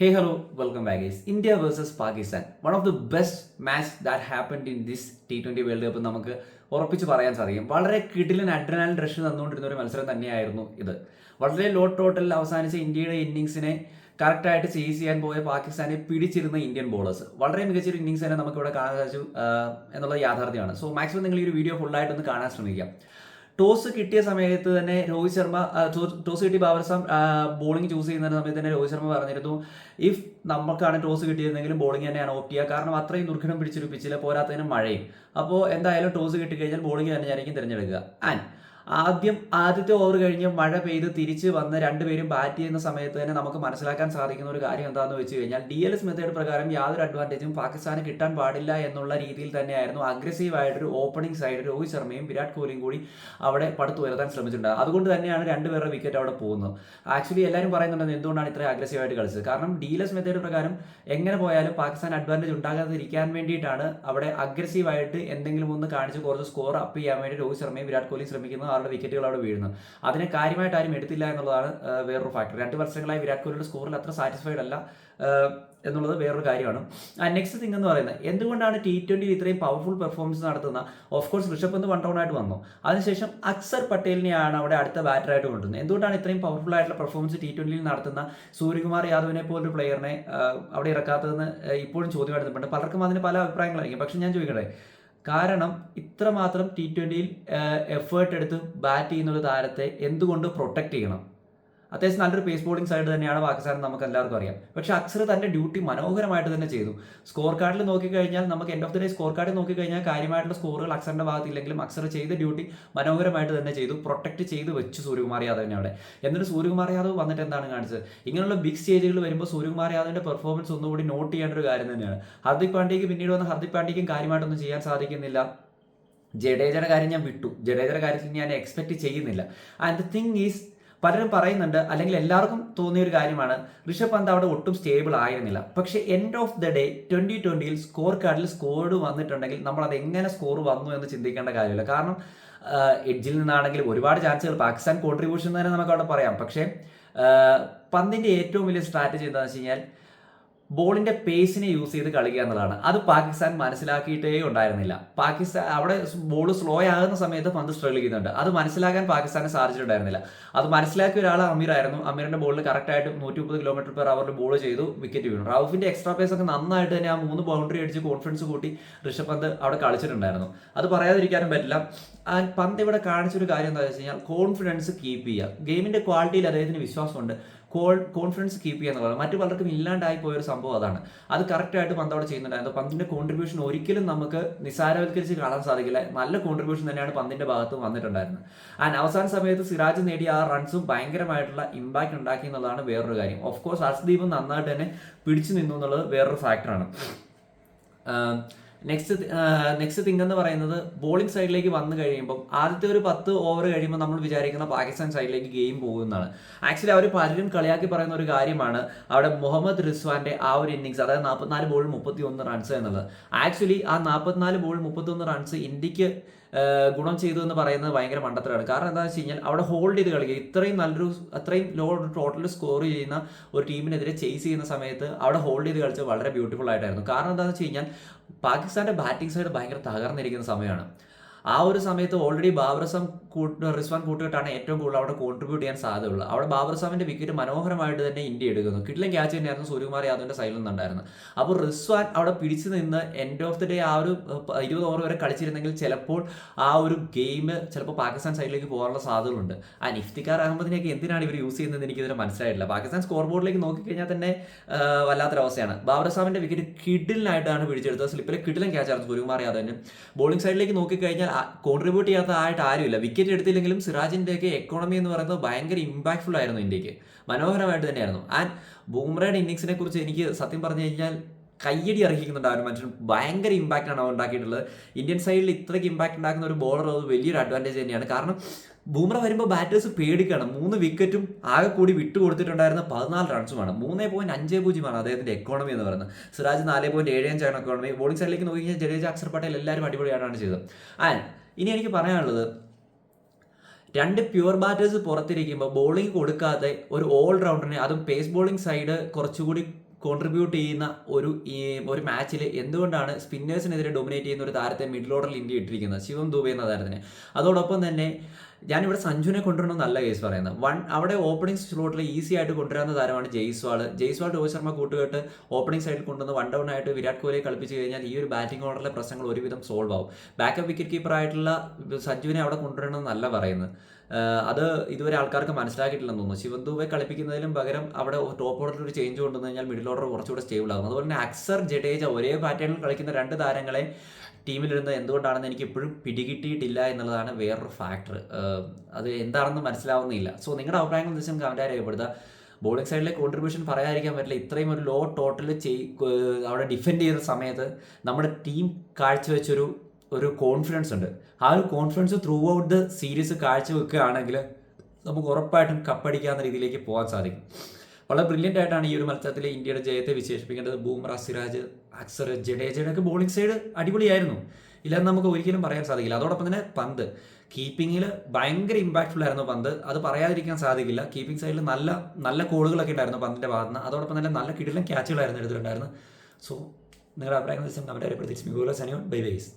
Hey, hello, welcome back, guys. India versus Pakistan. One of the best match that happened in this T twenty world cup നമുക്ക് ഉറപ്പിച്ച് പറയാൻ സാധിക്കും. വളരെ കിടിലൻ അഡ്രനാൽ rush തന്നുകൊണ്ടിരുന്ന ഒരു മത്സരം തന്നെയായിരുന്നു ഇത്. വളരെ ലോ ടോട്ടലിൽ അവസാനിച്ച ഇന്ത്യയുടെ ഇന്നിങ്സിനെ കറക്റ്റായിട്ട് ചേസ് ചെയ്യാൻ പോയ പാകിസ്ഥാനെ പിടിച്ചിരുന്ന ഇന്ത്യൻ ബോളേഴ്സ് വളരെ മികച്ചൊരു ഇന്നിങ്സ് തന്നെ നമുക്കിവിടെ കാണാൻ സാധിച്ചു എന്നുള്ളത് യാഥാർത്ഥ്യമാണ്. സോ മാക്സിമം നിങ്ങൾ ഈ ഒരു വീഡിയോ ഫുള്ളായിട്ടൊന്ന് കാണാൻ ശ്രമിക്കാം. ടോസ് കിട്ടിയ സമയത്ത് തന്നെ രോഹിത് ശർമ്മ ടോസ് കിട്ടി ബാബർ അസം ബോളിംഗ് ചൂസ് ചെയ്യുന്ന സമയത്ത് തന്നെ രോഹിത് ശർമ്മ പറഞ്ഞിരുന്നു ഇഫ് നമുക്കാണ് ടോസ് കിട്ടിയിരുന്നെങ്കിലും ബോളിംഗ് തന്നെയാണ് ഓപ്റ്റ് ചെയ്യുക. കാരണം അത്രയും ദുർഘടം പിടിച്ചൊരു പിച്ചിൽ പോരാത്തതിന് മഴയും. അപ്പോൾ എന്തായാലും ടോസ് കിട്ടിക്കഴിഞ്ഞാൽ ബോളിംഗ് തന്നെയായിരിക്കും തിരഞ്ഞെടുക്കുക. ആൻഡ് ആദ്യം ആദ്യത്തെ ഓവർ കഴിഞ്ഞ് മഴ പെയ്ത് തിരിച്ച് വന്ന് രണ്ടുപേരും ബാറ്റ് ചെയ്യുന്ന സമയത്ത് തന്നെ നമുക്ക് മനസ്സിലാക്കാൻ സാധിക്കുന്ന ഒരു കാര്യം എന്താണെന്ന് വെച്ച് കഴിഞ്ഞാൽ ഡി എൽ എസ് മെത്തേഡ് പ്രകാരം യാതൊരു അഡ്വാന്റേജും പാകിസ്ഥാന് കിട്ടാൻ പാടില്ല എന്നുള്ള രീതിയിൽ തന്നെയായിരുന്നു അഗ്രസീവ് ആയിട്ടൊരു ഓപ്പണിംഗ് സൈഡ് രോഹിത് ശർമ്മയും വിരാട് കോഹ്ലിയും കൂടി അവിടെ പടുത്തു വരുത്താൻ ശ്രമിച്ചിട്ടുണ്ട്. അതുകൊണ്ട് തന്നെയാണ് രണ്ടുപേരുടെ വിക്കറ്റ് അവിടെ പോകുന്നത്. ആക്ച്വലി എല്ലാവരും പറയുന്നുണ്ട് എന്തുകൊണ്ടാണ് ഇത്ര അഗ്രസീവ് ആയിട്ട് കളിച്ചത്? കാരണം ഡി എൽ എസ് മെത്തേഡ് പ്രകാരം എങ്ങനെ പോയാലും പാകിസ്ഥാൻ അഡ്വാന്റേജ് ഉണ്ടാകാതിരിക്കാൻ വേണ്ടിയിട്ടാണ് അവിടെ അഗ്രസീവ് ആയിട്ട് എന്തെങ്കിലും ഒന്ന് കാണിച്ച് കുറച്ച് സ്കോർ അപ്പ് ചെയ്യാൻ വേണ്ടി രോഹിത് ശർമ്മയും വിരാട് കോഹ്ലിയും ശ്രമിക്കുന്നത്. അവരുടെ വിക്കറ്റുകൾ അവിടെ വീഴുന്നു അതിനെ കാര്യമായിട്ട് ആരും എടുത്തില്ല എന്നുള്ളതാണ് വേറൊരു ഫാക്ടർ രണ്ട് വർഷങ്ങളായി വിരാട് കോഹ്ലിയുടെ സ്കോറിൽ അത്ര സാറ്റിസ്ഫൈഡ് അല്ല എന്നുള്ളത് വേറൊരു കാര്യമാണ്. നെക്സ്റ്റ് തിങ് എന്ന് പറയുന്നത് എന്തുകൊണ്ടാണ് ടി ട്വന്റിയിൽ ഇത്രയും പവർഫുൾ പെർഫോമൻസ് നടത്തുന്ന of course Rishabh Pant one down ആയിട്ട് വന്നു. അതിനുശേഷം അക്സർ പട്ടേലിനെയാണ് അവിടെ അടുത്ത ബാറ്ററായിട്ട് കൊണ്ടുവന്നത് എന്തുകൊണ്ടാണ് ഇത്രയും പവർഫുൾ ആയിട്ടുള്ള പെർഫോമൻസ് ടി ട്വന്റിയിൽ നടത്തുന്ന സൂര്യകുമാർ യാദവിനെ പോലൊരു പ്ലെയറിനെ അവിടെ ഇറക്കാത്തതെന്ന് ഇപ്പോഴും ചോദ്യമായിട്ട് എടുത്തിട്ടുണ്ട് പലർക്കും അതിന് പല അഭിപ്രായങ്ങളായിരിക്കും. പക്ഷെ ഞാൻ ചോദിക്കട്ടെ കാരണം ഇത്രമാത്രം ടി ട്വന്റിയിൽ എഫേർട്ട് എടുത്ത് ബാറ്റ് ചെയ്യുന്ന ഒരു താരത്തെ എന്തുകൊണ്ട് പ്രൊട്ടക്റ്റ് ചെയ്യണം? അത്യാവശ്യം നല്ലൊരു പേസ് ബോളിംഗ് സൈഡ് തന്നെയാണ് പാകിസ്ഥാൻ നമുക്ക് എല്ലാവർക്കും അറിയാം. പക്ഷെ അക്സർ തന്റെ ഡ്യൂട്ടി മനോഹരമായിട്ട് തന്നെ ചെയ്തു. സ്കോർ കാർഡിൽ നോക്കിക്കഴിഞ്ഞാൽ നമുക്ക് end of the day score കാർഡിൽ നോക്കിക്കഴിഞ്ഞാൽ കാര്യമായിട്ടുള്ള സ്കോറുകൾ അക്സറിന്റെ ഭാഗത്തില്ലെങ്കിലും അക്സർ ചെയ്ത ഡ്യൂട്ടി മനോഹരമായിട്ട് തന്നെ ചെയ്തു. പ്രൊട്ടക്ട് ചെയ്ത് വെച്ചു സൂര്യകുമാർ യാദവിനെ അവിടെ. എന്നിട്ട് സൂര്യകുമാർ യാദവ് വന്നിട്ട് എന്താണ് കാണിച്ചത്? ഇങ്ങനെയുള്ള ബിഗ് സ്റ്റേജുകൾ വരുമ്പോൾ സൂര്യകുമാർ യാദവിന്റെ പെർഫോമൻസ് ഒന്നുകൂടി നോട്ട് ചെയ്യേണ്ട ഒരു കാര്യം തന്നെയാണ്. ഹർദിക് പാണ്ഡ്യയ്ക്ക് പിന്നീട് വന്ന ഹർദിക് പാണ്ഡ്യയ്ക്കും കാര്യമായിട്ടൊന്നും ചെയ്യാൻ സാധിക്കുന്നില്ല. ജഡേജയുടെ കാര്യം ഞാൻ വിട്ടു. ജഡേജയുടെ കാര്യത്തിൽ ഞാൻ എക്സ്പെക്ട് ചെയ്യുന്നില്ല. ആൻഡ് ദ തിങ് ഈസ് പലരും പറയുന്നുണ്ട് അല്ലെങ്കിൽ എല്ലാവർക്കും തോന്നിയ ഒരു കാര്യമാണ് ഋഷഭ് പന്ത് അവിടെ ഒട്ടും സ്റ്റേബിൾ ആയിരുന്നില്ല. പക്ഷേ end of the day twenty ട്വന്റിയിൽ score കാർഡിൽ സ്കോർ വന്നിട്ടുണ്ടെങ്കിൽ നമ്മൾ അത് എങ്ങനെ സ്കോർ വന്നു എന്ന് ചിന്തിക്കേണ്ട കാര്യമില്ല. കാരണം എഡ്ജിൽ നിന്നാണെങ്കിൽ ഒരുപാട് ചാൻസുകൾ പാകിസ്ഥാൻ കോൺട്രിബ്യൂഷൻ തന്നെ നമുക്ക് അവിടെ പറയാം. പക്ഷേ പന്തിന്റെ ഏറ്റവും വലിയ സ്ട്രാറ്റജി എന്താണെന്ന് വെച്ച് കഴിഞ്ഞാൽ ബോളിന്റെ പേസിനെ യൂസ് ചെയ്ത് കളിക്കുക എന്നുള്ളതാണ്. അത് പാകിസ്ഥാൻ മനസ്സിലാക്കിയിട്ടേ ഉണ്ടായിരുന്നില്ല. പാകിസ്ഥാൻ അവിടെ ബോൾ സ്ലോ ആകുന്ന സമയത്ത് പന്ത് സ്ട്രഗിൾ ചെയ്യുന്നുണ്ട്. അത് മനസ്സിലാക്കാൻ പാകിസ്ഥാന് സാധിച്ചിട്ടുണ്ടായിരുന്നില്ല. അത് മനസ്സിലാക്കിയ ഒരാൾ അമീർ ആയിരുന്നു. അമീറിന്റെ ബോളിൽ കറക്റ്റ് ആയിട്ട് നൂറ്റി മുപ്പത് കിലോമീറ്റർ പെർ അവറിൽ ബോൾ ചെയ്തു വിക്കറ്റ് വീണു. റൌഫിന്റെ എക്സ്ട്രാ പേസ് ഒക്കെ നന്നായിട്ട് തന്നെ ആ മൂന്ന് ബൗണ്ടറി അടിച്ച് കോൺഫിഡൻസ് കൂട്ടി ഋഷഭ് പന്ത് അവിടെ കളിച്ചിട്ടുണ്ടായിരുന്നു. അത് പറയാതിരിക്കാനും പറ്റില്ല. പന്ത് ഇവിടെ കാണിച്ചൊരു കാര്യം എന്താ വെച്ച് കഴിഞ്ഞാൽ കോൺഫിഡൻസ് കീപ്പ് ചെയ്യുക. ഗെയിമിന്റെ ക്വാളിറ്റിയിൽ അദ്ദേഹത്തിന് വിശ്വാസമുണ്ട്. കോൺഫിഡൻസ് കീപ്പ് ചെയ്യുക മറ്റു പലർക്കും ഇല്ലാണ്ടായി പോയ ഒരു സംഭവം അതാണ്. അത് കറക്റ്റായിട്ട് പന്ത് അവിടെ ചെയ്യുന്നുണ്ടായിരുന്നു പന്തിന്റെ കോൺട്രിബ്യൂഷൻ ഒരിക്കലും നമുക്ക് നിസാരവൽക്കരിച്ച് കാണാൻ സാധിക്കില്ല. നല്ല കോൺട്രിബ്യൂഷൻ തന്നെയാണ് പന്തിന്റെ ഭാഗത്ത് വന്നിട്ടുണ്ടായിരുന്നത്. ആൻഡ് അവസാന സമയത്ത് സിറാജ് നേടിയ ആ റൺസും ഭയങ്കരമായിട്ടുള്ള ഇമ്പാക്ട് ഉണ്ടാക്കി എന്നുള്ളതാണ് വേറൊരു കാര്യം. ഓഫ് കോഴ്സ് ഹർഷ്ദീപും നന്നായിട്ട് തന്നെ പിടിച്ചു നിന്നു എന്നുള്ളത് വേറൊരു ഫാക്ടറാണ് നെക്സ്റ്റ് നെക്സ്റ്റ് തിങ് എന്ന് പറയുന്നത് ബോളിംഗ് സൈഡിലേക്ക് വന്നു കഴിയുമ്പോൾ ആദ്യത്തെ ഒരു പത്ത് ഓവർ കഴിയുമ്പോൾ നമ്മൾ വിചാരിക്കുന്ന പാകിസ്ഥാൻ സൈഡിലേക്ക് ഗെയിം പോകുന്നതാണ്. ആക്ച്വലി അവർ പലരും കളിയാക്കി പറയുന്ന ഒരു കാര്യമാണ് അവിടെ മുഹമ്മദ് റിസ്വാന്റെ ആ ഒരു ഇന്നിങ്സ് അതായത് നാൽപ്പത്തിനാല് ബോൾ മുപ്പത്തി ഒന്ന് റൺസ് എന്നുള്ളത്. ആക്ച്വലി ആ നാൽപ്പത്തിനാല് ബോൾ മുപ്പത്തി ഒന്ന് റൺസ് ഇന്ത്യയ്ക്ക് ഗുണം ചെയ്തു എന്ന് പറയുന്നത് ഭയങ്കര മണ്ടത്തരമാണ്. കാരണം എന്താണെന്ന് വെച്ച് കഴിഞ്ഞാൽ അവിടെ ഹോൾഡ് ചെയ്ത് കളിക്കുക. ഇത്രയും നല്ലൊരു അത്രയും ലോ ടോട്ടൽ സ്കോർ ചെയ്യുന്ന ഒരു ടീമിനെതിരെ ചേസ് ചെയ്യുന്ന സമയത്ത് അവിടെ ഹോൾഡ് ചെയ്ത് കളിച്ചത് വളരെ ബ്യൂട്ടിഫുൾ ആയിട്ടായിരുന്നു. കാരണം എന്താണെന്ന് വെച്ച് കഴിഞ്ഞാൽ പാകിസ്ഥാന്റെ ബാറ്റിംഗ് സൈഡ് ഭയങ്കര തകർന്നിരിക്കുന്ന സമയമാണ്. ആ ഒരു സമയത്ത് ഓൾറെഡി ബാബർസം കൂട്ട് റിസ്വാൻ കൂട്ടുകെട്ടാണ് ഏറ്റവും കൂടുതൽ അവിടെ കോൺട്രിബ്യൂട്ട് ചെയ്യാൻ സാധ്യതയുള്ളത്. അവിടെ ബാബർസാമിന്റെ വിക്കറ്റ് മനോഹരമായിട്ട് തന്നെ ഇന്ത്യ എടുക്കുന്നു. കിട്ടിലും ക്യാച്ച് തന്നെയായിരുന്നു സൂര്യകുമാർ യാദവിന്റെ സൈഡിൽ നിന്നുണ്ടായിരുന്നു അപ്പോൾ റിസ്വാൻ അവിടെ പിടിച്ചു നിന്ന് എൻഡ് ഓഫ് ദി ഡേ ആ ഒരു ഇരുപത് ഓവർ വരെ കളിച്ചിരുന്നെങ്കിൽ ചിലപ്പോൾ ആ ഒരു ഗെയിം ചിലപ്പോൾ പാകിസ്ഥാൻ സൈഡിലേക്ക് പോകാനുള്ള സാധ്യതകളുണ്ട്. ആ നിഫ്തിക്കാർ അഹമ്മദിനെയൊക്കെ എന്തിനാണ് ഇവർ യൂസ് ചെയ്യുന്നത് എനിക്ക് ഇതിനെ മനസ്സിലായിട്ടില്ല. പാകിസ്ഥാൻ സ്കോർ ബോർഡിലേക്ക് നോക്കിക്കഴിഞ്ഞാൽ തന്നെ വല്ലാത്തൊരവസ്ഥയാണ്. ബാബർസാമിന്റെ വിക്കറ്റ് കിഡിലിനായിട്ടാണ് പിടിച്ചെടുത്തത്. സ്ലിപ്പിലെ കിഡിലും ക്യാച്ചായിരുന്നു സൂര്യകുമാർ യാദവിന്. ബോളിംഗ് സൈഡിലേക്ക് നോക്കിക്കഴിഞ്ഞാൽ കോൺട്രിബ്യൂട്ട് ചെയ്യാത്തതായിട്ട് ആരുമില്ല. വിക്കറ്റ് എടുത്തില്ലെങ്കിലും സിറാജിന്റെയൊക്കെ എക്കോണമി എന്ന് പറയുന്നത് ഭയങ്കര ഇമ്പാക്ട്ഫുൾ ആയിരുന്നു ഇന്ത്യയ്ക്ക്. മനോഹരമായിട്ട് തന്നെയായിരുന്നു. ആൻഡ് ബൂംറയുടെ ഇന്നിങ്സിനെ കുറിച്ച് എനിക്ക് സത്യം പറഞ്ഞു കഴിഞ്ഞാൽ കയ്യടി അർഹിക്കുന്നുണ്ട് ആ മനുഷ്യൻ. ഭയങ്കര ഇമ്പാക്റ്റ് ആണ് അവൻ ഉണ്ടാക്കിയിട്ടുള്ളത്. ഇന്ത്യൻ സൈഡിൽ ഇത്രയ്ക്ക് ഇമ്പാക്റ്റ് ഉണ്ടാക്കുന്ന ഒരു ബോളർ അത് വലിയൊരു അഡ്വാന്റേജ് തന്നെയാണ്. കാരണം ബൂമറ വരുമ്പോൾ ബാറ്റേഴ്സ് പേടിക്കണം. മൂന്ന് വിക്കറ്റും ആകെ കൂടി വിട്ടു കൊടുത്തിട്ടുണ്ടായിരുന്ന പതിനാല് റൺസുമാണ് മൂന്ന് പോയിന്റ് അഞ്ച് പൂജ്യമാണ് അദ്ദേഹത്തിന്റെ എക്കോണമി എന്ന് പറയുന്നത്. സിറാജ് നാല് പോയിന്റ് ഏഴ് അഞ്ചാണ് എക്കോണമി ബോളിംഗ് സൈഡിലേക്ക് നോക്കി കഴിഞ്ഞാൽ ജഡേജ അക്ഷർ പട്ടേൽ എല്ലാവരും അടിപൊളിയാണ് ചെയ്തത്. ആൻഡ് ഇനി എനിക്ക് പറയാനുള്ളത് രണ്ട് പ്യുവർ ബാറ്റേഴ്സ് പുറത്തിരിക്കുമ്പോൾ ബോളിംഗ് കൊടുക്കാതെ ഒരു ഓൾ റൗണ്ടറിനെ അതും പേസ് ബോളിംഗ് സൈഡ് കുറച്ചുകൂടി കോൺട്രിബ്യൂട്ട് ചെയ്യുന്ന ഒരു ഒരു മാച്ചിൽ എന്തുകൊണ്ടാണ് സ്പിന്നേഴ്സിനെതിരെ ഡൊമിനേറ്റ് ചെയ്യുന്ന ഒരു താരത്തെ മിഡിൽ ഓർഡറിൽ ഇന്ത്യ ഇട്ടിരിക്കുന്നത്? ശിവം ദുബെ എന്ന താരത്തിനെ. അതോടൊപ്പം തന്നെ ഞാനിവിടെ സഞ്ജുവിനെ കൊണ്ടുവരണം നല്ല കേസ് പറയുന്നത്. വൺ അവിടെ ഓപ്പണിംഗ് സ്ലോട്ടിൽ ഈസി ആയിട്ട് കൊണ്ടുവരാവുന്ന താരമാണ് ജയ്സ്വാൾ ജയ്സ്വാൾ രോഹിത് ശർമ്മ കൂട്ടുകെട്ട് ഓപ്പണിംഗ് സൈഡിൽ കൊണ്ടുവന്ന് വൺ ഡൗൺ ആയിട്ട് വിരാട് കോഹ്ലിയെ കളിപ്പിച്ച് കഴിഞ്ഞാൽ ഈ ഒരു ബാറ്റിംഗ് ഓർഡറിലെ പ്രശ്നങ്ങൾ ഒരുവിധം സോൾവ് ആവും. ബാക്കപ്പ് വിക്കറ്റ് കീപ്പർ ആയിട്ടുള്ള സഞ്ജുവിനെ അവിടെ കൊണ്ടുവരണം എന്നല്ല പറയുന്നത്. അത് ഇതുവരെ ആൾക്കാർക്ക് മനസ്സിലാക്കിയിട്ടില്ലെന്ന് തോന്നുന്നു. ദുബെ കളിപ്പിക്കുന്നതിലും പകരം അവിടെ ടോപ്പ് ഓർഡറിൽ ഒരു ചേഞ്ച് കൊണ്ടുവന്നു കഴിഞ്ഞാൽ മിഡിൽ ഓർഡർ കുറച്ചുകൂടെ സ്റ്റേബിൾ ആകും. അതുപോലെ തന്നെ അക്സർ ജഡേജ ഒരേ പാറ്റേണിൽ കളിക്കുന്ന രണ്ട് താരങ്ങളെ ടീമിലിരുന്ന് എന്തുകൊണ്ടാണെന്ന് എനിക്ക് ഇപ്പോഴും പിടികിട്ടിയിട്ടില്ല എന്നുള്ളതാണ് വേറൊരു ഫാക്ടർ അത് എന്താണെന്ന് മനസ്സിലാവുന്നില്ല. സോ നിങ്ങളുടെ അഭിപ്രായങ്ങൾ തീർച്ചയായും കമന്റായി രേഖപ്പെടുത്തുക ബോളിംഗ് സൈഡിലെ കോൺട്രിബ്യൂഷൻ പറയാതിരിക്കാൻ പറ്റില്ല. ഇത്രയും ഒരു ലോ ടോട്ടൽ ചെയ് അവിടെ ഡിഫെൻഡ് ചെയ്ത സമയത്ത് നമ്മുടെ ടീം കാഴ്ചവെച്ചൊരു ഒരു കോൺഫിഡൻസ് ഉണ്ട്. ആ ഒരു confidence throughout the series കാഴ്ചവെക്കുകയാണെങ്കിൽ നമുക്ക് ഉറപ്പായിട്ടും കപ്പടിക്കാവുന്ന രീതിയിലേക്ക് പോകാൻ സാധിക്കും. വളരെ ബ്രില്യന്റ് ആയിട്ടാണ് ഈ ഒരു മത്സരത്തിൽ ഇന്ത്യയുടെ ജയത്തെ വിശേഷിപ്പിക്കേണ്ടത്. ബൂംറ സിറാജ് അക്സർ ജഡേജയുടെ ഒക്കെ ബോളിംഗ് സൈഡ് അടിപൊളിയായിരുന്നു. ഇല്ലെന്ന് നമുക്ക് ഒരിക്കലും പറയാൻ സാധിക്കില്ല. അതോടൊപ്പം തന്നെ പന്ത്. കീപ്പിങ്ങിൽ ഭയങ്കര ഇമ്പാക്ട്ഫുൾ ആയിരുന്നു പന്ത്. അത് പറയാതിരിക്കാൻ സാധിക്കില്ല. കീപ്പിംഗ് സൈഡിൽ നല്ല നല്ല കോളുകളൊക്കെ ഉണ്ടായിരുന്നു പന്തിന്റെ ഭാഗത്ത് നിന്ന്. അതോടൊപ്പം തന്നെ നല്ല കിടിലും ക്യാച്ചുകളായിരുന്നു എടുത്തിട്ടുണ്ടായിരുന്നു സോ നിങ്ങളുടെ അഭിപ്രായം വെച്ചാൽ മികവുള്ള സനിയോൺ. ബൈ ബൈസ്